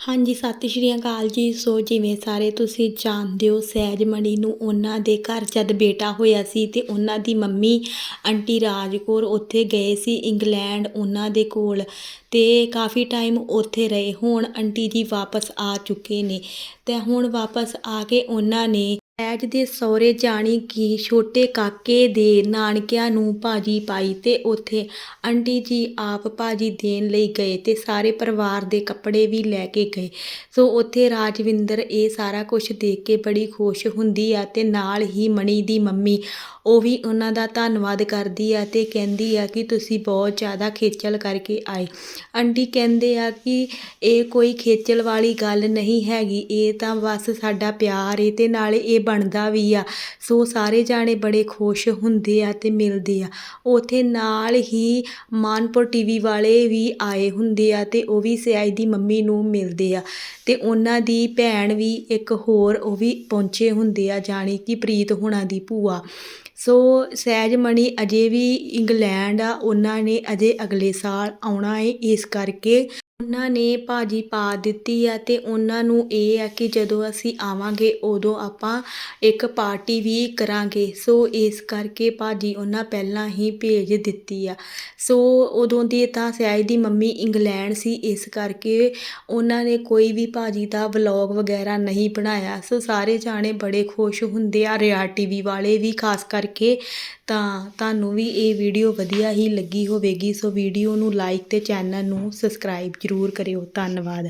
ਹਾਂਜੀ, ਸਤਿ ਸ਼੍ਰੀ ਅਕਾਲ ਜੀ। ਸੋ ਜਿਵੇਂ ਸਾਰੇ ਤੁਸੀਂ ਜਾਣਦੇ ਹੋ, ਸਹਿਜ ਮਣੀ ਨੂੰ ਉਹਨਾਂ ਦੇ ਘਰ ਜਦ ਬੇਟਾ ਹੋਇਆ ਸੀ ਤੇ ਉਹਨਾਂ ਦੀ ਮੰਮੀ ਆਂਟੀ ਰਾਜ ਕੌਰ ਉੱਥੇ ਗਏ ਸੀ ਇੰਗਲੈਂਡ ਉਹਨਾਂ ਦੇ ਕੋਲ ਤੇ ਕਾਫੀ ਟਾਈਮ ਉੱਥੇ ਰਹੇ। ਹੁਣ ਆਂਟੀ ਜੀ ਵਾਪਸ ਆ ਚੁੱਕੇ ਨੇ ਤੇ ਹੁਣ ਵਾਪਸ ਆ ਕੇ ਉਹਨਾਂ ਨੇ ਸਹਿਜ ਦੇ ਸਹੁਰੇ ਜਾਣੀ ਕਿ ਛੋਟੇ ਕਾਕੇ ਦੇ ਨਾਨਕਿਆਂ ਨੂੰ ਭਾਜੀ ਪਾਈ ਤੇ ਉੱਥੇ ਆਂਟੀ ਜੀ ਆਪ ਭਾਜੀ ਦੇਣ ਲਈ ਗਏ ਤੇ ਸਾਰੇ ਪਰਿਵਾਰ ਦੇ ਕੱਪੜੇ ਵੀ ਲੈ ਕੇ ਗਏ। ਸੋ ਉੱਥੇ ਰਾਜਵਿੰਦਰ ਇਹ ਸਾਰਾ ਕੁਝ ਦੇਖ ਕੇ ਬੜੀ ਖੁਸ਼ ਹੁੰਦੀ ਆ ਤੇ ਨਾਲ ਹੀ ਮਣੀ ਦੀ ਮੰਮੀ, ਉਹ ਵੀ ਉਹਨਾਂ ਦਾ ਧੰਨਵਾਦ ਕਰਦੀ ਆ ਤੇ ਕਹਿੰਦੀ ਆ ਕਿ ਤੁਸੀਂ ਬਹੁਤ ਜ਼ਿਆਦਾ ਖੇਚਲ ਕਰਕੇ ਆਏ। ਆਂਟੀ ਕਹਿੰਦੇ ਆ ਕਿ ਇਹ ਕੋਈ ਖੇਚਲ ਵਾਲੀ ਗੱਲ ਨਹੀਂ ਹੈਗੀ, ਇਹ ਤਾਂ ਬਸ ਸਾਡਾ ਪਿਆਰ ਏ ਤੇ ਨਾਲੇ ਇਹ ਬਣਦਾ ਵੀ ਆ। ਸੋ ਸਾਰੇ ਜਾਣੇ ਬੜੇ ਖੁਸ਼ ਹੁੰਦੇ ਆ ਅਤੇ ਮਿਲਦੇ ਆ। ਉੱਥੇ ਨਾਲ ਹੀ ਮਾਨਪੁਰ ਟੀਵੀ ਵਾਲੇ ਵੀ ਆਏ ਹੁੰਦੇ ਆ ਅਤੇ ਉਹ ਵੀ ਸਿਆਜ ਦੀ ਮੰਮੀ ਨੂੰ ਮਿਲਦੇ ਆ। ਅਤੇ ਉਹਨਾਂ ਦੀ ਭੈਣ ਵੀ ਇੱਕ ਹੋਰ ਉਹ ਵੀ ਪਹੁੰਚੇ ਹੁੰਦੇ ਆ ਜਾਣੀ ਕਿ ਪ੍ਰੀਤ ਹੋਣਾ ਦੀ ਭੂਆ। ਸੋ ਸਹਿਜ ਮਣੀ ਅਜੇ ਵੀ ਇੰਗਲੈਂਡ ਆ। ਉਹਨਾਂ ਨੇ ਅਜੇ ਅਗਲੇ ਸਾਲ ਆਉਣਾ ਏ ਇਸ ਕਰਕੇ ਉਹਨਾਂ ਨੇ ਭਾਅ ਜੀ ਪਾ ਦਿੱਤੀ ਆ ਅਤੇ ਉਹਨਾਂ ਨੂੰ ਇਹ ਆ ਕਿ ਜਦੋਂ ਅਸੀਂ ਆਵਾਂਗੇ, ਉਦੋਂ ਆਪਾਂ ਇੱਕ ਪਾਰਟੀ ਵੀ ਕਰਾਂਗੇ। ਸੋ ਇਸ ਕਰਕੇ ਭਾਅ ਜੀ ਉਹਨਾਂ ਪਹਿਲਾਂ ਹੀ ਭੇਜ ਦਿੱਤੀ ਆ। ਸੋ ਉਦੋਂ ਦੀ ਤਾਂ ਸਿਆਜ ਦੀ ਮੰਮੀ ਇੰਗਲੈਂਡ ਸੀ, ਇਸ ਕਰਕੇ ਉਹਨਾਂ ਨੇ ਕੋਈ ਵੀ ਭਾਅ ਜੀ ਦਾ ਵਲੌਗ ਵਗੈਰਾ ਨਹੀਂ ਬਣਾਇਆ। ਸੋ ਸਾਰੇ ਜਾਣੇ ਬੜੇ ਖੁਸ਼ ਹੁੰਦੇ ਆ, ਰਿਆ ਟੀਵੀ ਵਾਲੇ ਵੀ, ਖਾਸ ਕਰਕੇ ਤਾਂ, ਤੁਹਾਨੂੰ ਵੀ ਇਹ ਵੀਡੀਓ ਵਧੀਆ ਹੀ ਲੱਗੀ ਹੋਵੇਗੀ। ਸੋ ਵੀਡੀਓ ਨੂੰ ਲਾਈਕ ਤੇ ਚੈਨਲ ਨੂੰ ਸਬਸਕ੍ਰਾਈਬ ਜ਼ਰੂਰ ਕਰਿਓ। ਧੰਨਵਾਦ।